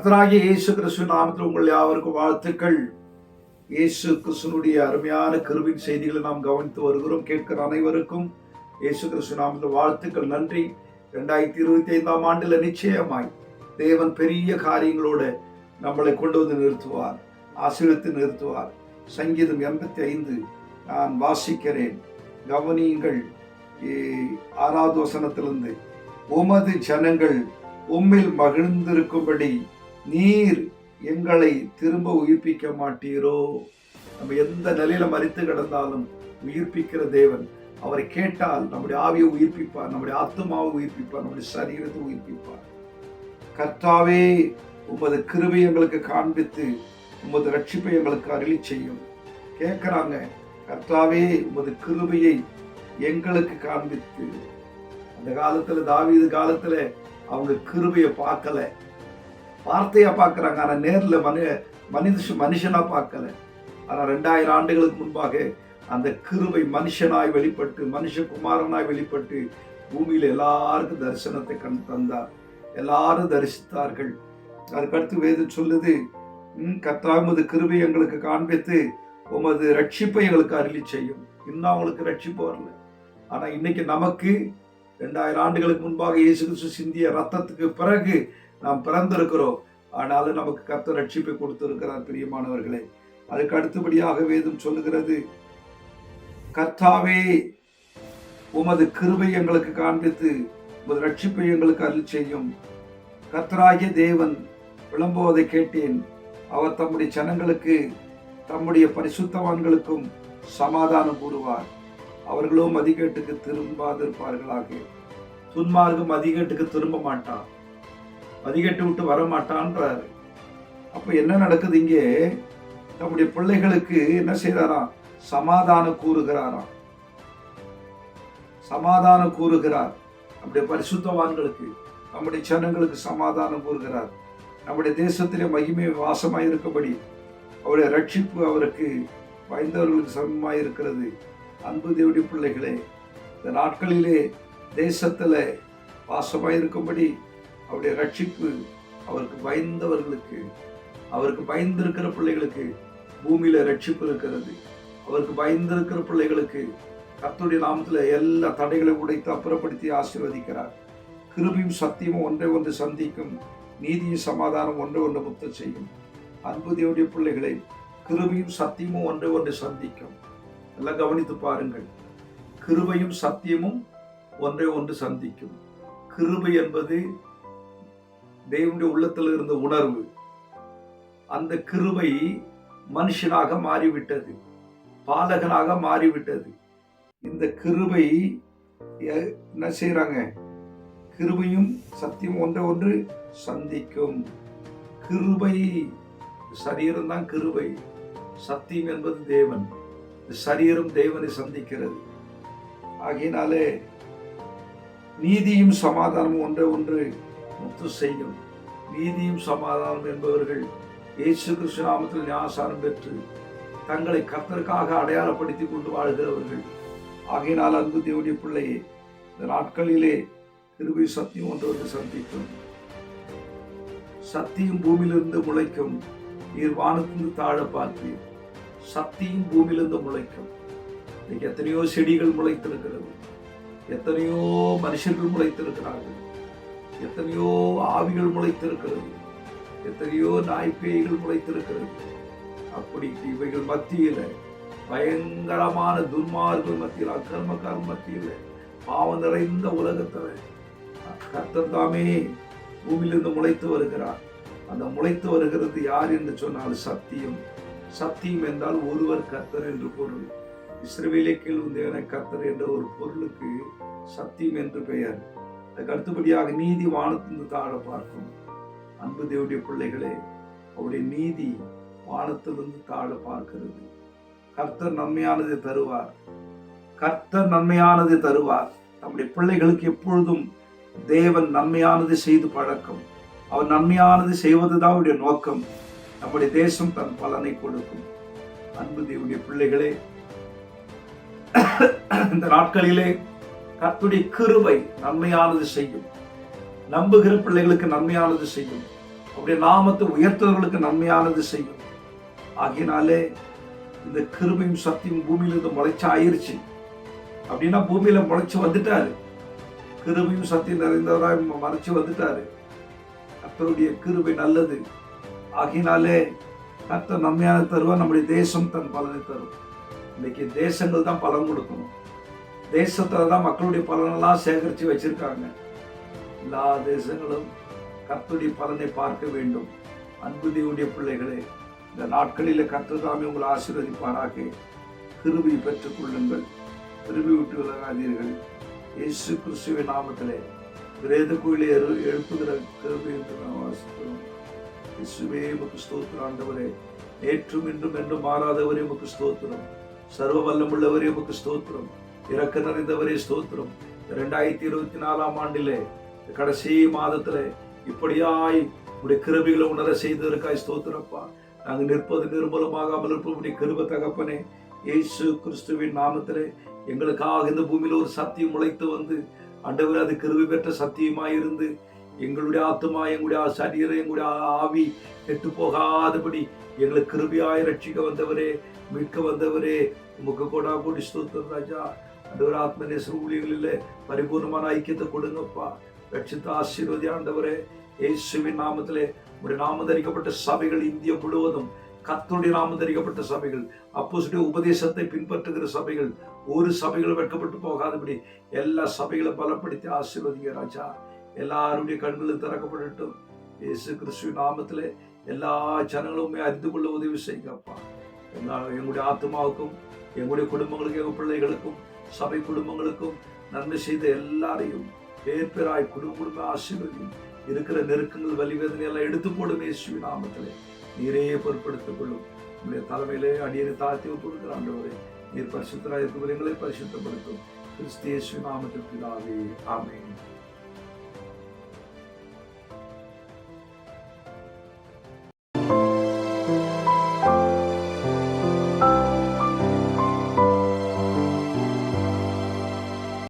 கர்த்தராகிய இயேசு கிறிஸ்து நாமத்தில் உங்கள் யாவருக்கும் வாழ்த்துக்கள். இயேசு கிறிஸ்துனுடைய அருமையான கருவின் செய்திகளை நாம் கவனித்து வருகிறோம் கேட்கிற அனைவருக்கும். இயேசு கிறிஸ்து நாமத்தில் வாழ்த்துக்கள் நன்றி. ரெண்டாயிரத்தி இருபத்தி ஐந்தாம் ஆண்டில் நிச்சயமாய் தேவன் பெரிய காரியங்களோட நம்மளை கொண்டு வந்து நிறுத்துவார் ஆசீர்வத்து நிறுத்துவார். சங்கீதம் எண்பத்தி ஐந்து நான் வாசிக்கிறேன். கவனியுங்கள் ஆறாவது வசனத்திலிருந்து உமது ஜனங்கள் உம்மில் மகிழ்ந்திருக்கும்படி நீர் எங்களை திரும்ப உயிர்ப்பிக்க மாட்டீரோ? நம்ம எந்த நிலையில மறித்து கிடந்தாலும் உயிர்ப்பிக்கிற தேவன். அவரை கேட்டால் நம்முடைய ஆவியை உயிர்ப்பிப்பார் நம்முடைய ஆத்மாவை உயிர்ப்பிப்பார் நம்முடைய சரீரத்தை உயிர்ப்பிப்பார். கர்த்தாவே உமது கிருபை எங்களுக்கு காண்பித்து உமது ரட்சிப்பை எங்களுக்கு அருளி செய்யும். கேட்குறாங்க கர்த்தாவே உமது கிருபையை எங்களுக்கு காண்பித்து. அந்த காலத்துல தாவீது காலத்துல அவங்க கிருபையை பார்க்கல. வார்த்தையாக பார்க்குறாங்க. ஆனால் நேரில் மனு மனித மனுஷனாக பார்க்கல. ஆனால் ரெண்டாயிரம் ஆண்டுகளுக்கு முன்பாக அந்த கிருவை மனுஷனாய் வெளிப்பட்டு மனுஷகுமாரனாய் வெளிப்பட்டு பூமியில் எல்லாருக்கும் தரிசனத்தை கண் தந்தார். எல்லாரும் தரிசித்தார்கள். அதுக்கடுத்து வேதம் சொல்லுது கத்தாமது கிருவை எங்களுக்கு காண்பித்து உமது ரட்சிப்பை எங்களுக்கு அருளி செய்யும். இன்னும் அவங்களுக்கு ரட்சிப்பு வரல. ஆனால் இன்னைக்கு நமக்கு ரெண்டாயிரம் ஆண்டுகளுக்கு முன்பாக இயேசு கிறிஸ்து சிந்திய ரத்தத்துக்கு பிறகு நாம் பிறந்திருக்கிறோம். ஆனாலும் நமக்கு கத்த ரட்சிப்பை கொடுத்திருக்கிறார் பிரியமானவர்களே. அதுக்கு அடுத்தபடியாக வேதம் சொல்லுகிறது கர்த்தாவே உமது கிருபை எங்களுக்கு காண்பித்து உமது ரட்சிப்பை எங்களுக்கு அருள் செய்யும். கர்த்தராகிய தேவன் விளம்புவதை கேட்டேன். அவர் தம்முடைய ஜனங்களுக்கு தம்முடைய பரிசுத்தவான்களுக்கும் சமாதானம் கூறுவார். அவர்களும் மதிகேட்டுக்கு திரும்பாதிருப்பார்களாக. துன்மார்க்கும் மதிகேட்டுக்கு திரும்ப மாட்டான் மதிகேட்டு விட்டு வர மாட்டான்றாரு என்ன நடக்குது இங்கே? தம்முடைய பிள்ளைகளுக்கு என்ன செய்கிறாராம்? சமாதானம் கூறுகிறாராம். சமாதானம் கூறுகிறார். நம்முடைய பரிசுத்தவான்களுக்கு நம்முடைய ஜனங்களுக்கு சமாதானம் கூறுகிறார். நம்முடைய தேசத்திலே மகிமை வாசமாக இருக்கபடி அவருடைய ரட்சிப்பு அவருக்கு பயந்தவர்களுக்கு சமமாக இருக்கிறது அன்பு தேவடி பிள்ளைகளே இந்த நாட்களிலே தேசத்துல வாசமாக இருக்கும்படி அவருடைய ரட்சிப்பு அவருக்கு பயந்தவர்களுக்கு அவருக்கு பயந்திருக்கிற பிள்ளைகளுக்கு பூமியில ரட்சிப்பு இருக்கிறது. அவருக்கு பயந்திருக்கிற பிள்ளைகளுக்கு கர்த்தருடைய நாமத்தில் எல்லா தடைகளை உடைத்து அப்புறப்படுத்தி ஆசீர்வதிக்கிறார். கிருபியும் சத்தியமும் ஒன்றை ஒன்று சந்திக்கும் நீதியும் சமாதானம் ஒன்றை ஒன்று முத்த செய்யும். அன்புதியுடைய பிள்ளைகளை கிருபியும் சத்தியமும் ஒன்றை ஒன்று சந்திக்கும். எல்லாம் கவனித்து பாருங்கள். கிருபையும் சத்தியமும் ஒன்றை ஒன்று சந்திக்கும். கிருபை என்பது தேவனுடைய உள்ளத்தில் இருந்த உணர்வு. அந்த கிருபை மனுஷனாக மாறிவிட்டது. பாலகனாக மாறிவிட்டது. இந்த கிருபை என்ன செய்கிறாங்க கிருபையும் சத்தியம் ஒன்றை ஒன்று சந்திக்கும். கிருபை சரீரம் தான் கிருபை. சத்தியம் என்பது தேவன். சரீரம் தேவனை சந்திக்கிறது. ஆகையினாலே நீதியும் சமாதானமும் ஒன்றை ஒன்று முத்து செய்யும். நீதியும் சமாதானம் என்பவர்கள் இயேசு கிறிஸ்து நாமத்தில் ஞாசாரம் பெற்று தங்களை கர்த்தருக்காக அடையாளப்படுத்தி கொண்டு வாழ்கிறவர்கள். ஆகையினால் அன்பு தேவடைய பிள்ளையே இந்த நாட்களிலே கிருபை சத்தியம் ஒன்று சந்திக்கும். சத்தியும் பூமியிலிருந்து முளைக்கும். நீர் வானத்திலிருந்து தாழ பார்ப்பீர். சத்தியும் பூமியிலிருந்து முளைக்கும். இன்னைக்கு எத்தனையோ செடிகள் முளைத்திருக்கிறது. எத்தனையோ மனுஷர்கள் முளைத்திருக்கிறார்கள். எத்தனையோ ஆவிகள் முளைத்திருக்கிறது. எத்தனையோ நாய்ப்பேய்கள் முளைத்திருக்கிறது. அப்படி இவைகள் மத்தியில் பயங்கரமான துன்மார்கள் மத்தியில் அக்கிரமக்காரர் மத்தியில் பாவம் நிறைந்த உலகத்தில் கர்த்தர் தாமே பூமியிலிருந்து முளைத்து வருகிறார். அந்த முளைத்து வருகிறது யார் என்று சொன்னால் சத்தியம். சத்தியம் என்றால் ஒருவர் கர்த்தர் என்று பொருள். இஸ்ரவேலே கேள்வி கர்த்தர் என்ற ஒரு பொருளுக்கு சத்தியம் என்று பெயர். அதுக்கு அடுத்தபடியாக நீதி வானத்திலிருந்து தாழ பார்க்கும் அன்பு தேவடைய பிள்ளைகளே அவருடைய நீதி வானத்திலிருந்து தாழ பார்க்கிறது. கர்த்தர் நன்மையானதை தருவார். கர்த்தர் நன்மையானதை தருவார். நம்முடைய பிள்ளைகளுக்கு எப்பொழுதும் தேவன் நன்மையானது செய்து பழக்கம். அவர் நன்மையானது செய்வதுதான் அவருடைய நோக்கம். நம்முடைய தேசம் தன் பலனை கொடுக்கும். அன்பு தேவனுடைய பிள்ளைகளே இந்த நாட்களிலே கத்துடைய கிருவை நன்மையானது செய்யும். நம்புகிற பிள்ளைகளுக்கு நன்மையானது செய்யும். அப்படியே நாமத்தை உயர்த்தவர்களுக்கு நன்மையானது செய்யும். ஆகினாலே இந்த கிருபையும் சக்தியும் பூமியில இருந்து முளைச்சு ஆயிருச்சு. அப்படின்னா பூமியில முளைச்சு வந்துட்டாரு. கிருபையும் சக்தியும் நிறைந்தவராய் மறைச்சு வந்துட்டாரு. கத்தருடைய கிருபை நல்லது. ஆகினாலே கர்த்தர் நன்மையான தருவா நம்முடைய தேசம் தன் பலனை தரும். இன்னைக்கு தேசங்கள் தான் பலன் கொடுக்கணும். தேசத்தில் தான் மக்களுடைய பலனெல்லாம் சேகரித்து வச்சிருக்காங்க. எல்லா தேசங்களும் கர்த்தருடைய பலனை பார்க்க வேண்டும். அன்பு தேவனுடைய பிள்ளைகளே இந்த நாட்களில் கர்த்தர் தாமே உங்களை ஆசீர்வதிப்பாராக. கிருபி பெற்றுக் கொள்ளுங்கள். விட்டு விலகாதீர்கள். இயேசு கிறிஸ்துவின் நாமத்திலே பிரேத கோயிலை எழு எழுப்புகிற கிருபி என்று நாம் வாசிக்கிறோம். இயேசுவே உமக்கு ஸ்தோத்திரம் ஆண்டவரே. நேற்றும் இன்றும் என்றும் மாறாதவரே உமக்கு ஸ்தோத்திரம். சர்வ வல்லமுள்ளவரே உமக்கு ஸ்தோத்திரம். இறக்க நிறைந்தவரே ஸ்தோத்திரம். ரெண்டாயிரத்தி இருபத்தி நாலாம் ஆண்டிலே கடைசி மாதத்தில் இப்படியாய் உடைய கிருபிகளை உணர செய்ததற்காய் ஸ்தோத்திரப்பா. நாங்கள் நிற்பது நிர்மூலமாகாமல் இருப்போம் கிருப தகப்பனே இயேசு கிறிஸ்துவின் நாமத்திலே எங்களுக்காக இந்த பூமியில் ஒரு சத்தியம் முளைத்து வந்து அண்டவர் அது கிருபி பெற்ற சத்தியமாய் இருந்து எங்களுடைய ஆத்மா எங்களுடைய சரீரம் எங்களுடைய ஆவி கெட்டு போகாதபடி எங்களுக்கு கிருபியாய் ரட்சிக்க வந்தவரே மீட்க வந்தவரே. உமக்கு கொடா கோடி ஸ்தோத்திரம் ராஜா. ஆண்டவர் ஆத்மநேச பரிபூர்ணமான ஐக்கியத்தை கொடுங்கப்பா ரட்சித்த ஆசீர்வதி ஆண்டவரே இயேசுவின் நாமத்திலே ஒரு நாமதரிக்கப்பட்ட சபைகள் இந்தியா முழுவதும் கத்தருடைய நாமதரிக்கப்பட்ட சபைகள் அப்போசுடைய உபதேசத்தை பின்பற்றுகிற சபைகள் ஒரு சபைகளும் வெட்கப்பட்டு போகாதபடி எல்லா சபைகளும் பலப்படுத்தி ஆசீர்வதிங்க ராஜா எல்லாருடைய கண்களும் திறக்கப்படட்டும் இயேசு கிறிஸ்துவின் நாமத்தில் எல்லா ஜனங்களுமே அறிந்து கொள்ள உதவி செய்யுங்கப்பா எங்களுடைய ஆத்மாவுக்கும் எங்களுடைய குடும்பங்களுக்கும் எங்கள் பிள்ளைகளுக்கும் சபை குடும்பங்களுக்கும் நன்மை செய்த எல்லாரையும் பேர் பேராய் குடும்ப குடும்ப ஆசீர்வதி. இருக்கிற நெருக்கங்கள் வலிவேதனை எல்லாம் எடுத்து போடும் இயேசுவின் நாமத்திலே. நீரே பொருட்படுத்திக் கொள்ளும். உங்களுடைய தலைமையிலே அடியனை தாழ்த்தி கொடுக்கிற ஆண்டவரே நீர் பரிசுத்தராய் இருக்கிறவர்களை பரிசுத்தப்படுத்தும். கிறிஸ்து இயேசு நாமத்தில் பிதாவே.